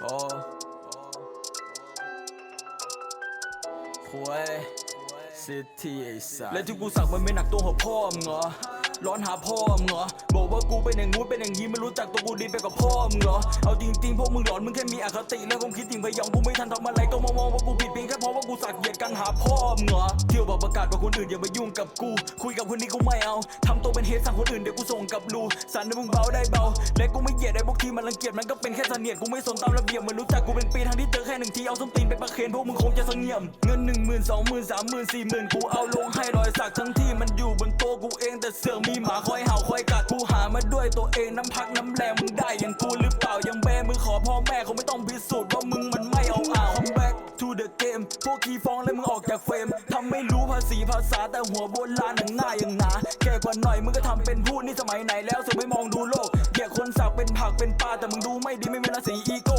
โอ้หวยซิตี้ไอ้สัสและที่กูสักมันไม่หนักตัวหัวพ่อมึงเหรอ ร้อนหาพ่อมึงเหรอ บอกว่ากูเป็นอย่างงู้นเป็นอย่างงี้ไม่รู้จักตัวกูดีไปกับพ่อมึงเหรอ เอาจริงๆพวกมึงหลอนมึงแค่มีอคติและความคิดติ่งพยองกูไม่ทันทำอะไรก็มามองว่ากูผิดเพียงแค่เพราะว่ากูสักย หาพ่อมึงเหรอเที่ยวบอกประกาศว่าคนอื่นอย่ามายุ่งกับกู คุยกับคนนี้กูไม่เอาทำตัวเป็นเฮดสั่งคนอื่นเดี๋ยวกูส่งกับรูสันให้มึงเบาได้เบา และกูไม่เหยียดไอ้พวกที่มันรังเกียจมันก็เป็นแค่เสนียดกูไม่สนตามระเบียบมันรู้จักกูเป็นปีทั้งที่เจอแค่หนึ่งทีเอาส้มตีนไปประเคนพวกมึงคงจะสงเงียมเงินหนึ่งหมื่นสองหมื่นสามหมื่นสี่หมื่นกูเอาลงให้รอยสักทั้งที่มันอยู่บนตัวกูเองแต่เสือมีหมาคอยเห่าคอยกัดกูหามาด้วยตัวเองน้ำพักน้ำแรงมึงได้อย่างกูหรือเปล่ายังแบมึงขอพ่อแม่คงไม่ต้องพิสูจน์ว่ามึงมันไม่เอาอ่าว Come back to the game พวกขี้ฟ้องแล้วมึงออก เฟรมทำไม่รู้ภาษีภาษาแต่หัวโบราณหน่งง่ายอย่างหนาแก่กว่าหน่อยมึงก็ทำเป็นพูดนี่สมัยไหนแล้วสุดไม่มองดูโลกแก่คนสักเป็นผักเป็นปลาแต่มึงดูไม่ดีไม่มีราศีอีโก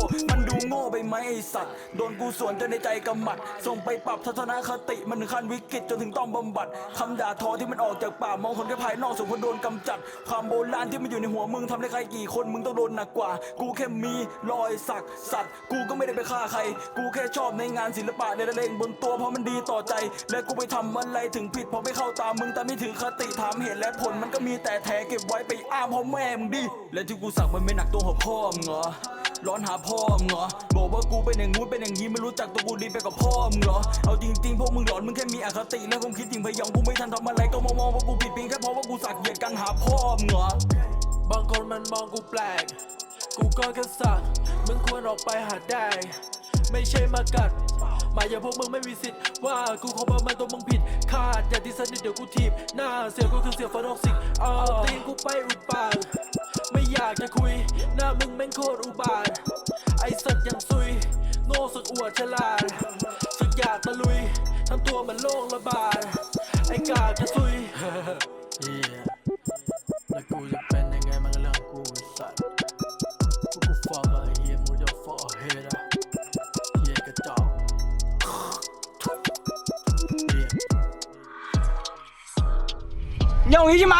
ไหมไอสัตว์โดนกูสวนจนในใจกำหมัด ส่งไปปรับทัศนคติมันถึงขั้นวิกฤตจนถึงต้องบำบัดคำด่าทอที่มันออกจากปากมองคนแค่ภายนอกส่วนคนโดนกำจัด ความโบราณที่มันอยู่ในหัวมึงทำได้ใครกี่คนมึงต้องโดนหนักกว่า กูแค่มีรอยสักสัตว์กูก็ไม่ได้ไปฆ่าใคร กูแค่ชอบในงานศิลปะในระเลงบนตัวเพราะมันดีต่อใจ และกูไปทำอะไรถึงผิดเพราะไม่เข้าตามมึงแต่ไม่ถือคติถามเหตุและผลมันก็มีแต่แท้เก็บไว้ไปอ้ามพ่อแม่มึงดิและที่กูสักมันไม่หนักตัวหัวพ่อมึงเหรอ ร้อนหาพ่อมึงเหรอบอกว่ากูเป็นอย่างงู้นเป็นอย่างงี้ไม่รู้จักตัวกูดีไปกับพ่อมึงเหรอเอาจริงๆพวกมึงหลอนมึงแค่มีอคติและความคิดติ่งพยองกูไม่ทันทำอะไรก็มามองว่ากูผิดเพียงแค่เพราะว่ากูสักเหยียดกันหาพ่อมึงเหรอบางคนมันมองกูแปลก กูก็แค่สักมึงควรออกไปหาแดงไม่ใช่มากัดหมายอย่าพวกมึงไม่มีสิทธิ์ว่ากูขอประมาณตัวมึงผิดคาดอย่าที่สนิทเดี๋ยวกูถีบหน้าเสียก็คือเสียฟอนอกสิกเอาตีนกูไปอุดปากไม่อยากจะคุย หน้ามึงแม่งโคตรอุบาท ฉลาดสุดอยากตะลุยทำตัวเหมือนโรคระบาดไอ้กากจะซุยเฮียแล้วกูจะเป็นยังไงมันก็เรื่องกูสัตว์พวกกูฟอกอะไรเฮียมึงจะฟอกเฮดอะเฮียกระจอกเฮียอย่างนี้ใช่ไหม